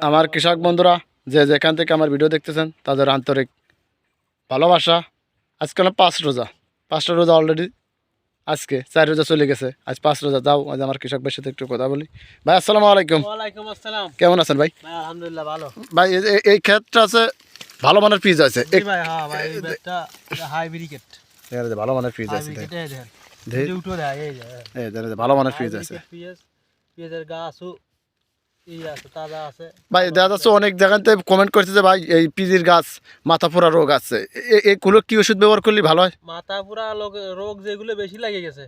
আমার কৃষক বন্ধুরা যে যেখান থেকে আমার ভিডিও দেখতেছেন তাদের আন্তরিক ভালোবাসা। আজকে হলো পাঁচ রোজা। পাঁচটা রোজা অলরেডি আজকে চার রোজা চলে গেছে। আজ পাঁচ রোজা যাও আজ আমার কৃষক ভাইয়ের সাথে একটু কথা বলি। ভাই আসসালামু আলাইকুম। কেমন আছেন ভাই? আলহামদুলিল্লাহ ভালো। ভাই এই- ক্ষেতটা আছে ভালো মানের পিস আছে। হ্যাঁ ভালো মানের হাই আছে। ব্রিকেট এই দেখেন দেখ। এই উঠো দেয় এই যে এই দেখেন যে ভালো মানের আছে। গাছও তাজা আছে ভাই দেখা। যাচ্ছে অনেক জায়গাতে কমেন্ট করছে যে ভাই এই পিজির গাছ মাথা ফোড়া রোগ আছে। এগুলো কি ওষুধ ব্যবহার করলে ভালো হয়? মাথা লোক রোগ যেগুলো বেশি লাগে গেছে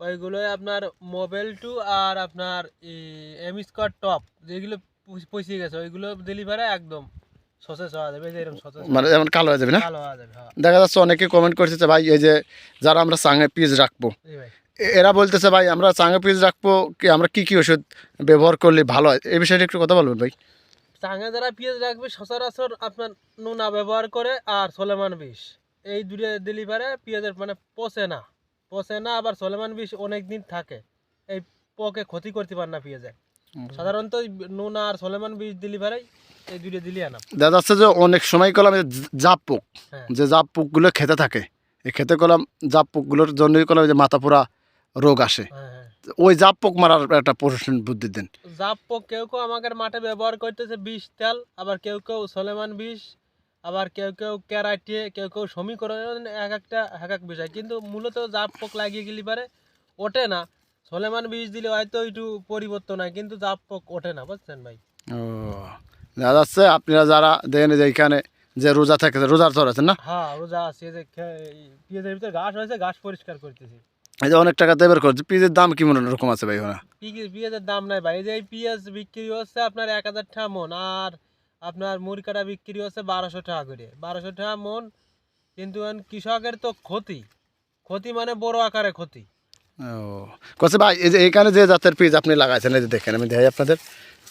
ওইগুলো আপনার মোবাইল টু আর আপনার এমস্কট টপ যেগুলো পচ- পচে গেছে ওইগুলো ডেলিভারি একদম মানে যেমন কালো হয়ে যাবে না? হ্যাঁ। দেখা যাচ্ছে অনেকে কমেন্ট করছে ভাই এই যে যারা আমরা চাঙে পিস রাখব এরা বলতেছে ভাই আমরা চাঙে পিস রাখব কি আমরা কি কি ওষুধ ব্যবহার করলে ভালো হয়? এই বিষয়টা একটু কথা বলবেন ভাই। চাঙে যারা পেঁয়াজ রাখবে সচরাচর আপনার নোনা ব্যবহার করে আর সোলেমান বিষ। এই দুটো ডেলিভারে পেঁয়াজের মানে পচে না। পচে না আবার সোলেমান বিষ অনেক দিন থাকে। এই পকে ক্ষতি করতে পারে না পেঁয়াজে। সাধারণত নোনা আর সোলেমান বিষ ডেলিভারি এই দুটো দিলি আনা। দেখা যাচ্ছে যে অনেক সময় কলাম এই জাপ পোক হ্যাঁ। যে জাপ পোকগুলো খেতে থাকে এই খেতে কলাম জাপ পোকগুলোর জন্যই কলাম যে মাথা পোড়া রোগ আসে। হ্যাঁ হ্যাঁ। ওই জাপ পোক মারার একটা প্রশাসন বুদ্ধি দেন। জাপ পোক কেউ কেউ আমাদের মাঠে ব্যবহার করতেছে বিষ তেল আবার কেউ কেউ সোলেমান বিষ আবার কেউ কেউ ক্যারাটিয়ে কেউ কেউ সমীকরণ এক একটা এক এক বিষয়। কিন্তু মূলত জাপ পোক লাগিয়ে গেলে পারে ওঠে না। সলেমান বিষ দিলে হয়তো একটু পরিবর্তন হয় কিন্তু জাপ পোক ওঠে না বুঝছেন ভাই? ও দেখা যাচ্ছে আপনারা যারা দেখেন যে এইখানে যে রোজা থাকে রোজার ধর আছেন না? হ্যাঁ রোজা আছে যে পেঁয়াজের ভিতরে ঘাস হয়েছে ঘাস পরিষ্কার করতেছি। এই যে অনেক টাকা দেবের করছে পিজের দাম কি মনে রকম আছে ভাই ওরা? পেঁয়াজের দাম নাই ভাই এই যে পেঁয়াজ বিক্রি হচ্ছে আপনার এক হাজার টাকা মন আর আপনার মুরকাটা বিক্রি হচ্ছে বারোশো টাকা করে। বারোশো টাকা মন কিন্তু কৃষকের তো ক্ষতি। ক্ষতি মানে বড় আকারে ক্ষতি। ও কছে ভাই এই যে এইখানে যে জাতের পিস আপনি লাগাইছেন এই যে দেখেন আমি দেখাই আপনাদের।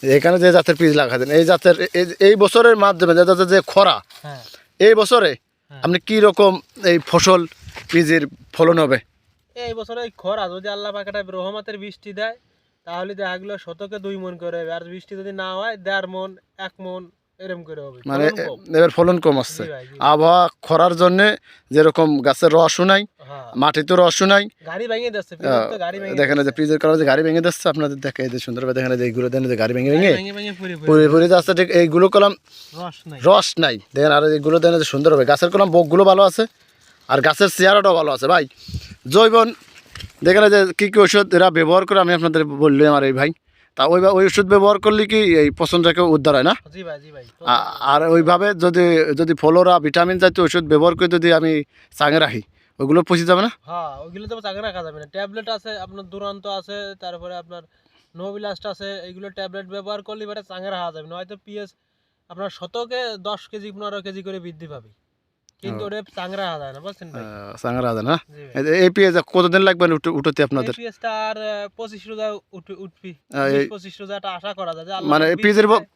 এখানে যে জাতের পিস লাগাইছেন এই জাতের এই- এই বছরের মাধ্যমে যে জাতের যে খরা হ্যাঁ। এই বছরে হ্যাঁ। আপনি কি রকম এই ফসল পিজের ফলন হবে? এই বছর এই খরা যদি আল্লাহ পাকাটা রহমতের বৃষ্টি দেয় তাহলে দেখা গেলো শতকে দুই মন করে হবে। আর বৃষ্টি যদি না হয় দেড় মন এক মন এরকম করে হবে। মানে। এবার ফলন কম আসছে। আবহাওয়া খরার জন্যে যেরকম গাছের রসও নাই হ্যাঁ। মাটিতে রসও নাই। গাড়ি ভেঙে ভেঙে দেখেন যে পিজের কারণে যে গাড়ি ভেঙে দিচ্ছে আপনাদের দেখে এই যে সুন্দরভাবে দেখেন যে এইগুলো দেন যে গাড়ি ভেঙে ভেঙে পুরি পুরি যাচ্ছে ঠিক এইগুলো কলাম রস নাই। দেখেন আর এগুলো দেন যে সুন্দর হবে গাছের কলাম বকগুলো ভালো আছে আর গাছের চেহারাটাও ভালো আছে ভাই। জৈবন এই যে কী কী ওষুধ এরা ব্যবহার করে আমি আপনাদের বললাম আর এই ভাই। তা ওই ওই ওষুধ ব্যবহার করলে কি এই পছন্দটাকে উদ্ধার হয় না? আর ওইভাবে যদি যদি ফলোরা ভিটামিন জাতীয় ওষুধ ব্যবহার করে যদি আমি চাঙে রাখি ওইগুলো পচে যাবে না? হ্যাঁ ওইগুলো তো চাকরি রাখা যাবে না। ট্যাবলেট আছে আপনার দুরান্ত আছে তারপরে আপনার নোবিলাস্ট আছে এইগুলো ট্যাবলেট ব্যবহার করলে এবারে চাঙে রাখা যাবে না। হয়তো পিএস আপনার শতকে দশ কেজি পনেরো কেজি করে বৃদ্ধি পাবে। কিন্তু না? ভাই। না এই- পেঁয়াজ কতদিন লাগবে উঠতে আপনাদের? এই আর পঁচিশ রোজা উঠবি। আহ, এই- বিশ পঁচিশ রোজাটা আশা করা যায় মানে বীজ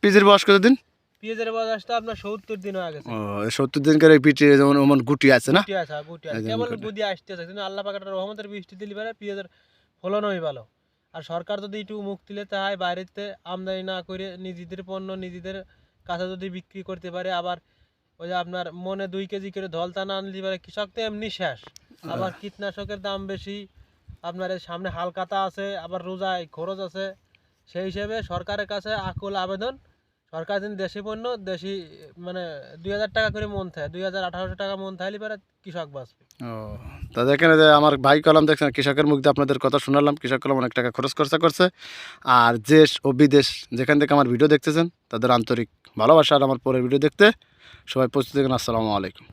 পিজের বয়স কতদিন? পেঁয়াজের বয়সটা আপনার সত্তর দিন হয়ে গেছে। সত্তর দিন করে পিঠে যেমন ওমন গুটি আছে না? গুটি আছে হ্যাঁ, কেবল গুটি। আসতেছে কিন্তু আল্লাহ রহমতের বৃষ্টি দিলে পারে পেঁয়াজের ফলনই ভালো। আর সরকার যদি একটু মুখ দিলে তাই বাইরেতে আমদানি না করে নিজেদের পণ্য নিজেদের কাছে যদি বিক্রি করতে পারে আবার ওই যে আপনার মনে দুই কেজি করে ধলতা না আনলে পারে কৃষক তো এমনি শেষ। আবার কীটনাশকের দাম বেশি, আপনার সামনে হালকাতা আছে, আবার রোজায় খরচ আছে। সেই হিসেবে সরকারের কাছে আকুল আবেদন। সরকার যদি দেশি পণ্য, দেশি মানে দুই হাজার টাকা করে মন থাকে, দুই হাজার আঠারোশো টাকা মন থাকলে পারে কৃষক বাঁচবে। ও, তা দেখেন যে আমার ভাই কলাম দেখছেন, কৃষকের মুখ দিয়ে আপনাদের কথা শোনালাম, কৃষক কলম অনেক টাকা খরচ খরচা করছে। আর দেশ ও বিদেশ, যেখান থেকে আমার ভিডিও দেখতেছেন, তাদের আন্তরিক ভালোবাসা আর আমার পরের ভিডিও দেখতে। সবাই প্রস্তুত থাকেন আসসালামু আলাইকুম।